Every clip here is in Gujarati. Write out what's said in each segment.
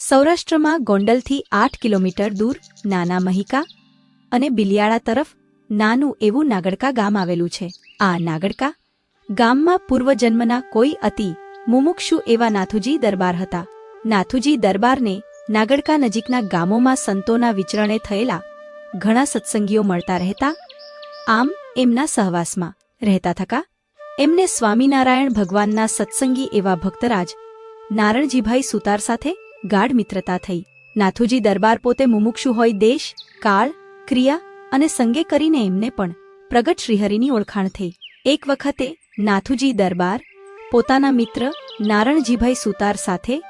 સૌરાષ્ટ્રમાં ગોંડલથી આઠ કિલોમીટર દૂર નાના મહિકા અને બિલિયાળા તરફ નાનું એવું નાગડકા ગામ આવેલું છે. આ નાગડકા ગામમાં પૂર્વજન્મના કોઈ અતિ મુમુક્ષુ એવા નાથુજી દરબાર હતા. નાથુજી દરબારને નાગડકા નજીકના ગામોમાં સંતોના વિચરણે થયેલા ઘણા સત્સંગીઓ મળતા રહેતા આમ એમના સહવાસમાં રહેતા થકા એમને સ્વામિનારાયણ ભગવાનના સત્સંગી એવા ભક્તરાજ નારણજીભાઈ સુતાર સાથે ગાઢ મિત્રતા થઈ. નાથુજી દરબાર પોતે મુમુક્ષુ હોય દેશ, કાળ, ક્રિયા અને સંગે કરીને એમને પણ પ્રગટ શ્રીહરિની ઓળખાણ થઈ. એક વખતે નાથુજી દરબાર પોતાના મિત્ર નારણજીભાઈ સુતાર સાથે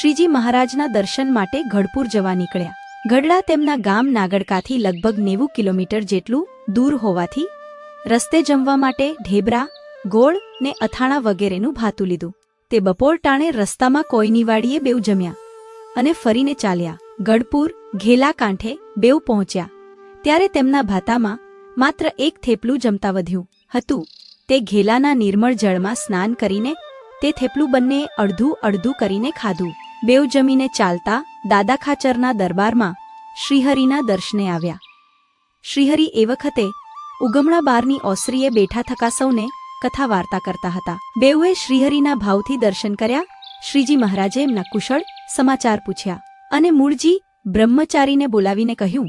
શ્રીજી મહારાજના દર્શન માટે ગઢપુર જવા નીકળ્યા. ગઢડા તેમના ગામ નાગડકાથી લગભગ નેવું કિલોમીટર જેટલું દૂર હોવાથી રસ્તે જમવા માટે ઢેબરા, ગોળ ને અથાણા વગેરેનું ભાતું લીધું. તે બપોર ટાણે રસ્તામાં કોઈની વાડીએ બેઉ જમ્યા. અને ફરીને ચાલ્યા. ગઢપુર, ઘેલા કાંઠે બેઉ પહોંચ્યા. ત્યારે તેમના ભાતામાં માત્ર એક થેપલું જમતા વધ્યું હતું. તે ઘેલાના નિર્મળ જળમાં સ્નાન કરીને તે થેપલું બંને અડધું અડધું કરીને ખાધું. બેઉ જમીને ચાલતા દાદા ખાચરના દરબારમાં શ્રીહરિના દર્શને આવ્યા. શ્રીહરિ એ વખતે ઉગમણા બારની ઓસરીએ બેઠા થકા સૌને કથા વાર્તા કરતા હતા. બેઉએ શ્રીહરિના ભાવથી દર્શન કર્યા. શ્રીજી મહારાજે એમના કુશળ સમાચાર પૂછ્યા અને મૂળજી બ્રહ્મચારીને બોલાવીને કહ્યું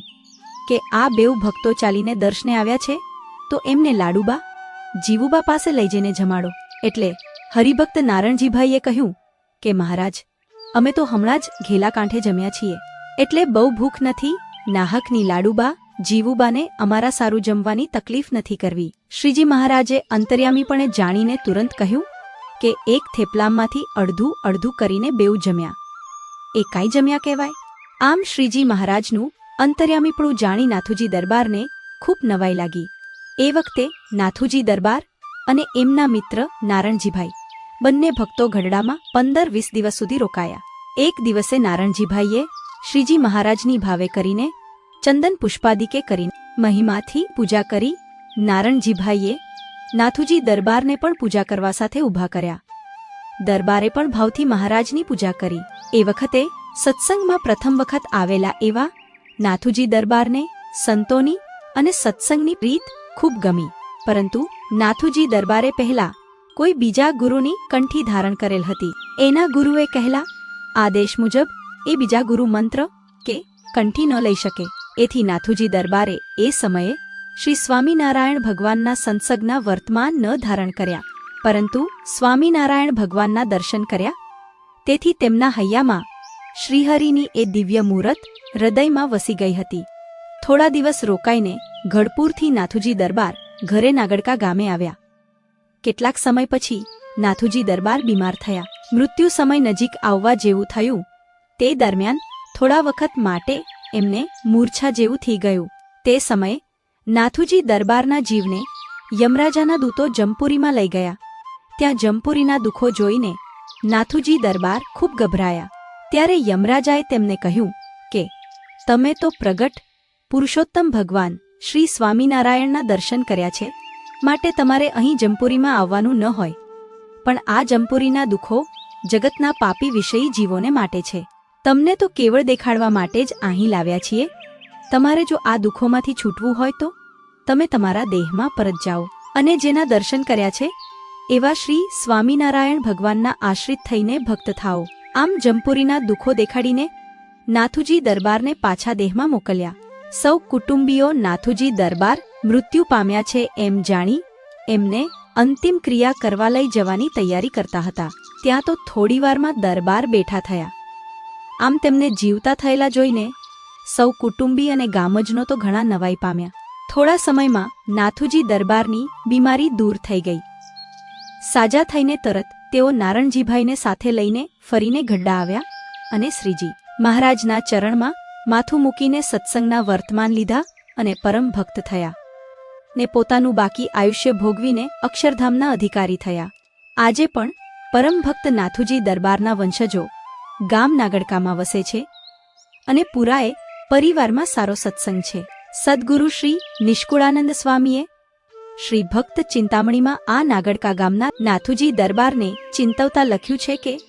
કે આ બેઉ ભક્તો ચાલીને દર્શને આવ્યા છે તો એમને લાડુબા, જીવુબા પાસે લઈ જઈને જમાડો. એટલે હરિભક્ત નારણજીભાઈએ કહ્યું કે મહારાજ, અમે તો હમણાં જ ઘેલા કાંઠે જમ્યા છીએ. એટલે બહુ ભૂખ નથી, નાહકની લાડુબા, જીવુબાને અમારા સારું જમવાની તકલીફ નથી કરવી. શ્રીજી મહારાજે અંતર્યામીપણે જાણીને તુરંત કહ્યું કે એક થેપલામાંથી અડધું અડધું કરીને બેઉ જમ્યા. એ કાંઈ જમ્યા કહેવાય? આમ શ્રીજી મહારાજનું અંતર્યામીપણું જાણી નાથુજી દરબારને ખૂબ નવાઈ લાગી. એ વખતે નાથુજી દરબાર અને એમના મિત્ર નારણજીભાઈ બંને ભક્તો ગઢડામાં પંદર વીસ દિવસ સુધી રોકાયા. એક દિવસે નારણજીભાઈએ શ્રીજી મહારાજની ભાવે કરીને ચંદન પુષ્પાદિકે કરીને મહિમાથી પૂજા કરી નારણજીભાઈએ નાથુજી દરબારને પણ પૂજા કરવા સાથે ઊભા કર્યા. દરબારે પણ ભાવથી મહારાજની પૂજા કરી. એ વખતે સત્સંગમાં પ્રથમ વખત આવેલા એવા નાથુજી દરબારને સંતોની અને સત્સંગની રીત ખૂબ ગમી. પરંતુ નાથુજી દરબારે પહેલા કોઈ બીજા ગુરુની કંઠી ધારણ કરેલ હતી. એના ગુરુએ કહેલા, આદેશ મુજબ એ બીજા ગુરુ મંત્ર કે કંઠી ન લઈ શકે. એથી નાથુજી દરબારે એ સમયે શ્રી સ્વામિનારાયણ ભગવાનના સંસગના વર્તમાન ન ધારણ કર્યા. પરંતુ સ્વામિનારાયણ ભગવાનના દર્શન કર્યા. તેથી તેમના હૈયામાં શ્રીહરિની એ દિવ્ય મૂરત હૃદયમાં વસી ગઈ હતી. થોડા દિવસ રોકાઈને ગઢપુરથી નાથુજી દરબાર ઘરે નાગડકા ગામે આવ્યા. કેટલાક સમય પછી નાથુજી દરબાર બીમાર થયા. મૃત્યુ સમય નજીક આવવા જેવું થયું. તે દરમિયાન થોડા વખત માટે એમને મૂર્છા જેવું થઈ ગયું. તે સમયે નાથુજી દરબારના જીવને યમરાજાના દૂતો જમપુરીમાં લઈ ગયા. ત્યાં જમપુરીના દુઃખો જોઈને નાથુજી દરબાર ખૂબ ગભરાયા. ત્યારે યમરાજાએ તેમને કહ્યું કે, તમે તો પ્રગટ પુરુષોત્તમ ભગવાન શ્રી સ્વામિનારાયણના દર્શન કર્યા છે. માટે તમારે અહીં જમપુરીમાં આવવાનું ન હોય. પણ આ જમપુરીના દુઃખો જગતના પાપી વિષયી જીવોને માટે છે. તમને તો કેવળ દેખાડવા માટે જ અહીં લાવ્યા છીએ. તમારે જો આ દુઃખોમાંથી છૂટવું હોય તો તમે તમારા દેહમાં પરત જાઓ. અને જેના દર્શન કર્યા છે એવા શ્રી સ્વામિનારાયણ ભગવાનના આશ્રિત થઈને ભક્ત થાઓ. આમ જમપુરીના દુઃખો દેખાડીને નાથુજી દરબારને પાછા દેહમાં મોકલ્યા. સૌ કુટુંબીઓ નાથુજી દરબાર મૃત્યુ પામ્યા છે એમ જાણી એમને અંતિમ ક્રિયા કરવા લઈ જવાની તૈયારી કરતા હતા. ત્યાં તો થોડીવારમાં દરબાર બેઠા થયા. આમ તેમને જીવતા થયેલા જોઈને સૌ કુટુંબી અને ગામજનો તો ઘણા નવાઈ પામ્યા. થોડા સમયમાં નાથુજી દરબારની બીમારી દૂર થઈ ગઈ. સાજા થઈને તરત તેઓ નારણજીભાઈને સાથે લઈને ફરીને ગઢડા આવ્યા અને શ્રીજી મહારાજના ચરણમાં માથું મૂકીને સત્સંગના વર્તમાન લીધા અને પરમ ભક્ત થયા. ને પોતાનું બાકી આયુષ્ય ભોગવીને અક્ષરધામના અધિકારી થયા. આજે પણ પરમ ભક્ત નાથુજી દરબારના વંશજો ગામ નાગડકામાં વસે છે અને પુરાએ પરિવારમાં સારો સત્સંગ છે. સદગુરુ શ્રી નિષ્કુળાનંદ સ્વામીએ શ્રી ભક્ત ચિંતામણીમાં આ નાગડકા ગામના નાથુજી દરબારને ચિંતવતા લખ્યું છે કે,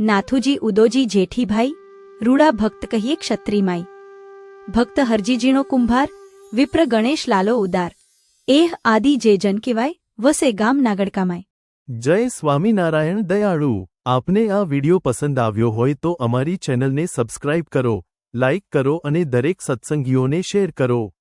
નાથુજી ઉદોજી જેઠીભાઈ, રૂડા ભક્ત કહીએ ક્ષત્રિમાઈ. ભક્ત હરજીજીણો કુંભાર, વિપ્ર ગણેશ લાલો ઉદાર. એહ આદિ જે જન કહેવાય, વસે ગામ નાગડકામાય. જય સ્વામિનારાયણ દયાળુ. આપને આ વિડિયો પસંદ આવ્યો હોય તો અમારી ચેનલને સબસ્ક્રાઇબ કરો, લાઇક કરો અને દરેક સત્સંગીઓને શેર કરો.